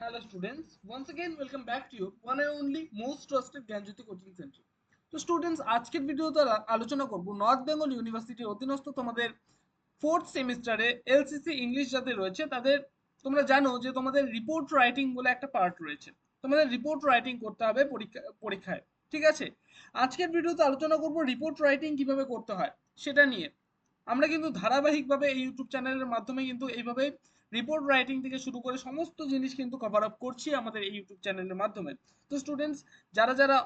Hello students, once again welcome back to you. One and only most trusted Gyanjyoti coaching centre তো students আজকের ভিডিওতে আলোচনা করব north Bengal ইউনিভার্সিটির অধীনস্থ তোমাদের ফোর্থ সেমিস্টারে এলসিসি ইংলিশ যাদের রয়েছে তাদের তোমরা জানো যে তোমাদের রিপোর্ট রাইটিং বলে একটা পার্ট রয়েছে। তোমাদের রিপোর্ট রাইটিং করতে হবে পরীক্ষা পরীক্ষায়। ঠিক আছে? আজকের ভিডিওতে আলোচনা করব রিপোর্ট রাইটিং কীভাবে করতে হয় সেটা নিয়ে। আমরা কিন্তু ধারাবাহিকভাবে এই ইউটিউব চ্যানেলের মাধ্যমে কিন্তু এইভাবে রিপোর্ট রাইটিং থেকে শুরু করে সমস্ত জিনিস কিন্তু কভার আপ করছি আমাদের এই ইউটিউব চ্যানেলের মাধ্যমে। তো স্টুডেন্টস যারা যারা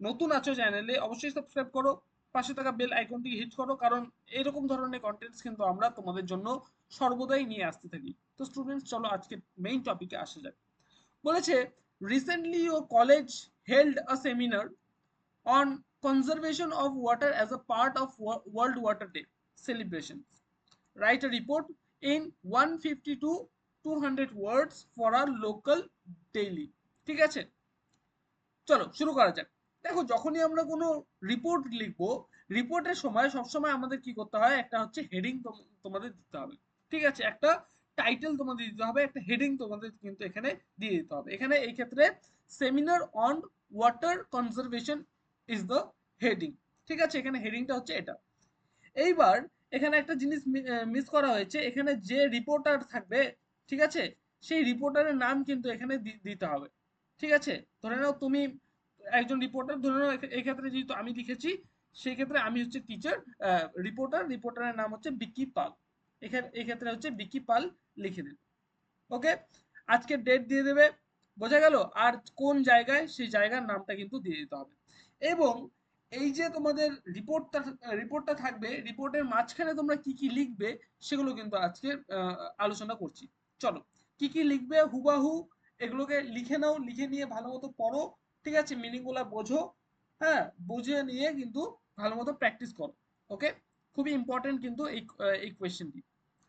নতুন আছো চ্যানেলে অবশ্যই সাবস্ক্রাইব করো, পাশে থাকা বেল আইকনটি হিট করো, কারণ এরকম ধরনের কন্টেন্টস কিন্তু আমরা তোমাদের জন্য সর্বদাই নিয়ে আসতে থাকি। তো স্টুডেন্টস চলো আজকে মেইন টপিকে আসা যাক। বলেছে recently our college held a seminar on conservation of water as a part of world water day celebration write a report in 150 to 200 words for our local daily. ঠিক আছে? চলো, শুরু করা যাক। দেখো, যখনই আমরা কোনো রিপোর্ট লিখব রিপোর্টের সময় সবসময় আমাদের কি করতে হয়? একটা হচ্ছে হেডিং তোমাদের দিতে হবে। ঠিক আছে? একটা টাইটেল তোমাদের দিতে হবে, একটা হেডিং তোমাদের কিন্তু এখানে দিয়ে দিতে হবে। এখানে এই ক্ষেত্রে seminar on water conservation is the heading ঠিক আছে? এখানে হেডিংটা হচ্ছে এটা। এইবার এখানে একটা জিনিস মিস করা হয়েছে। এখানে যে রিপোর্টার থাকবে, ঠিক আছে? সেই রিপোর্টারের নাম কিন্তু এখানে দিতে হবে। ঠিক আছে? ধরে নাও তুমি একজন রিপোর্টার ধরে নাও এই ক্ষেত্রে যেহেতু আমি লিখেছি সেই ক্ষেত্রে আমি হচ্ছে টিচার রিপোর্টার রিপোর্টারের নাম হচ্ছে বিকি পাল। এখানে এই ক্ষেত্রে হচ্ছে বিকি পাল লিখে দেবে। ওকে আজকে ডেট দিয়ে দেবে। বোঝা গেল? আর কোন জায়গায় সেই জায়গার নামটা কিন্তু দিয়ে দিতে হবে। এবং এই যে তোমাদের রিপোর্টটা রিপোর্টটা থাকবে রিপোর্টের মাঝখানে তোমরা কি কি লিখবে সেগুলো কিন্তু আজকে আলোচনা করছি। চলো, কি কি লিখবে, হুবাহু, এগুলোকে লিখে নাও, লিখে নিয়ে ভালো মতো পড়ো, ঠিক আছে? মিনিংগুলো বোঝো হ্যাঁ? বুঝে নিয়ে কিন্তু ভালো মতো প্র্যাকটিস করো ওকে খুবই ইম্পর্টেন্ট কিন্তু এই এই কোয়েশ্চেনটি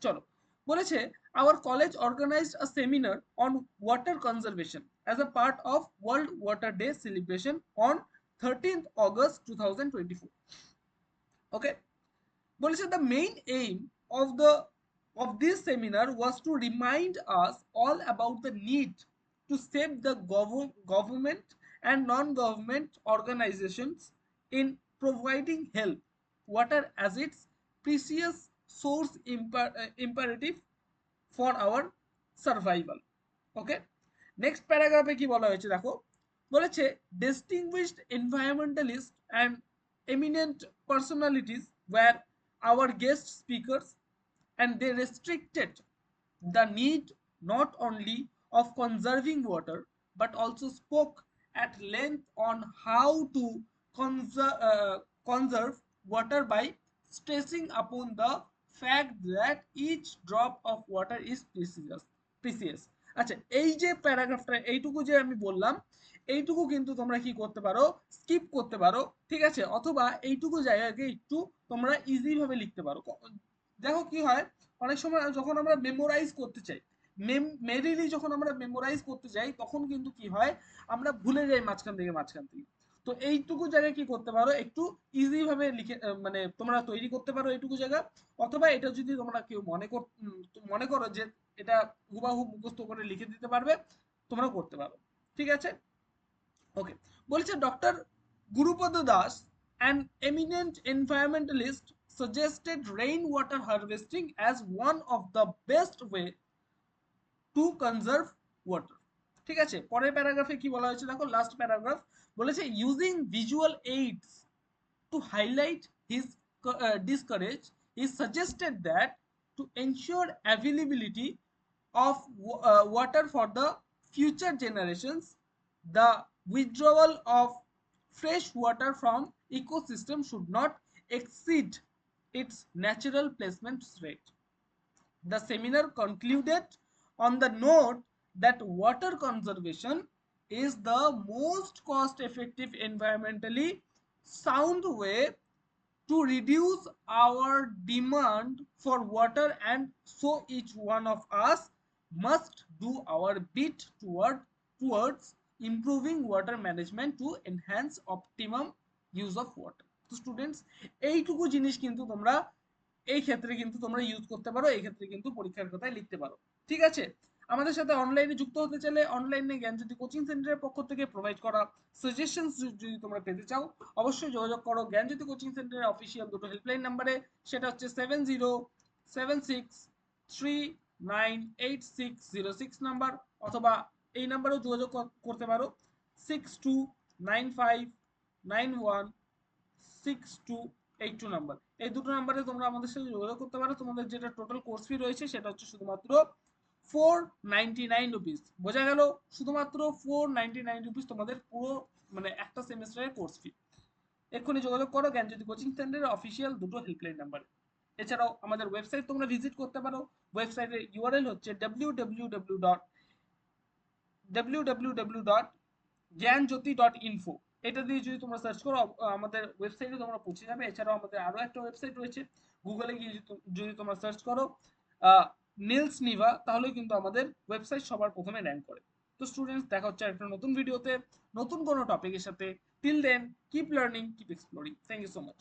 চলো, বলেছে our college organised a seminar on water conservation as a part of world water day celebration on 13th August 2024. Okay. Bolisha, the main aim of the of this seminar was to remind us all about the need to save the gov government and non-government organizations in providing help. Water as its precious source imper uh, imperative for our survival. Okay? Next paragraph ki bola hoyeche বলেছে distinguished environmentalist and eminent personalities were our guest speaker and they restricted the need not only of conserving water but also spoke at length on how to conserve water by stressing upon the fact that each drop of water is precious precious আচ্ছা এই যে প্যারাগ্রাফটা এইটুকু যে আমি বললাম এইটুকু কিন্তু তোমরা কি করতে পারো? স্কিপ করতে পারো, ঠিক আছে? অথবা এইটুকু জায়গাকে একটু তোমরা ইজি ভাবে লিখতে পারো। দেখো কি হয়, অনেক সময় যখন আমরা মেমোরাইজ করতে চাই মেরিলি যখন আমরা মেমোরাইজ করতে যাই, তখন কিন্তু কি হয়, আমরা ভুলে যাই মাঝখান থেকে মাঝখান থেকে। তো এইটুকু জায়গায় কি করতে পারো, একটু ইজি ভাবে লিখে মানে তোমরা তৈরি করতে পারো এইটুকু জায়গা। অথবা এটা যদি তোমরা কেউ মনে কর মনে করো যে এটা হুবাহু মুখস্থ করে লিখে দিতে পারবে তোমরা করতে পারো, ঠিক আছে? ওকে বলেছে doctor Gurupada Das an eminent environmentalist suggested rain water harvesting as one of the best way to conserve water ঠিক আছে? পরের প্যারাগ্রাফে কি বলা হয়েছে দেখো? লাস্ট প্যারাগ্রাফ বলেছে using visual aids to highlight his discourse he suggested that to ensure availability of water for the future generations the withdrawal of fresh water from ecosystem should not exceed its natural placement rate. The seminar concluded on the note that water conservation is the most cost effective environmentally sound way to reduce our demand for water and so each one of us must do our bit toward towards improving water management to enhance optimum use of water তো students এইটুকু জিনিস কিন্তু তোমরা এই ক্ষেত্রে কিন্তু তোমরা use করতে পারো, এই ক্ষেত্রে কিন্তু পরীক্ষার কথায় লিখতে পারো। ঠিক আছে? আমাদের সাথে অনলাইনে যুক্ত হতে চাইলে অনলাইনে জ্ঞানজ্যোতি কোচিং সেন্টারের পক্ষ থেকে প্রোভাইড করা সাজেশন যদি তোমরা পেতে চাও, অবশ্যই যোগাযোগ করো জ্ঞানজ্যোতি কোচিং সেন্টারের অফিসিয়াল দুটো হেল্পলাইন নাম্বারে সেটা হচ্ছে seven zero seven six three nine eight six zero six number অথবা এই নাম্বারেও যোগাযোগ করতে পারো। Six two nine five nine one six two eight two number. এই দুটো নাম্বারে তোমরা আমাদের সাথে যোগাযোগ করতে পারো। তোমাদের যেটা টোটাল কোর্স ফি রয়েছে সেটা হচ্ছে শুধুমাত্র ফোর নাইনটি নাইন রুপিস বোঝা গেল? শুধুমাত্র ফোর নাইনটি নাইন রুপিস তোমাদের পুরো মানে একটা সেমিস্টারের কোর্স ফি এক্ষুনি যোগাযোগ করো জ্ঞানজ্যোতি কোচিং সেন্টারের অফিসিয়াল দুটো হেল্পলাইন নাম্বারে এছাড়াও আমাদের ওয়েবসাইট তোমরা ভিজিট করতে পারো। ওয়েবসাইটের ইউআরএল হচ্ছে W W W dot info এটা দিয়ে যদি তোমরা সার্চ করো আমাদের ওয়েবসাইটে তোমরা পৌঁছে যাবে। এছাড়াও আমাদের আরও একটা ওয়েবসাইট রয়েছে। গুগলে গিয়ে যদি তোমরা সার্চ করো নীলস নিভা তাহলে কিন্তু আমাদের ওয়েবসাইট সবার প্রথমে র্যাঙ্ক করে। তো স্টুডেন্টস দেখা হচ্ছে একটা নতুন ভিডিওতে নতুন কোনো টপিকের সাথে। Till then keep learning keep exploring thank you so much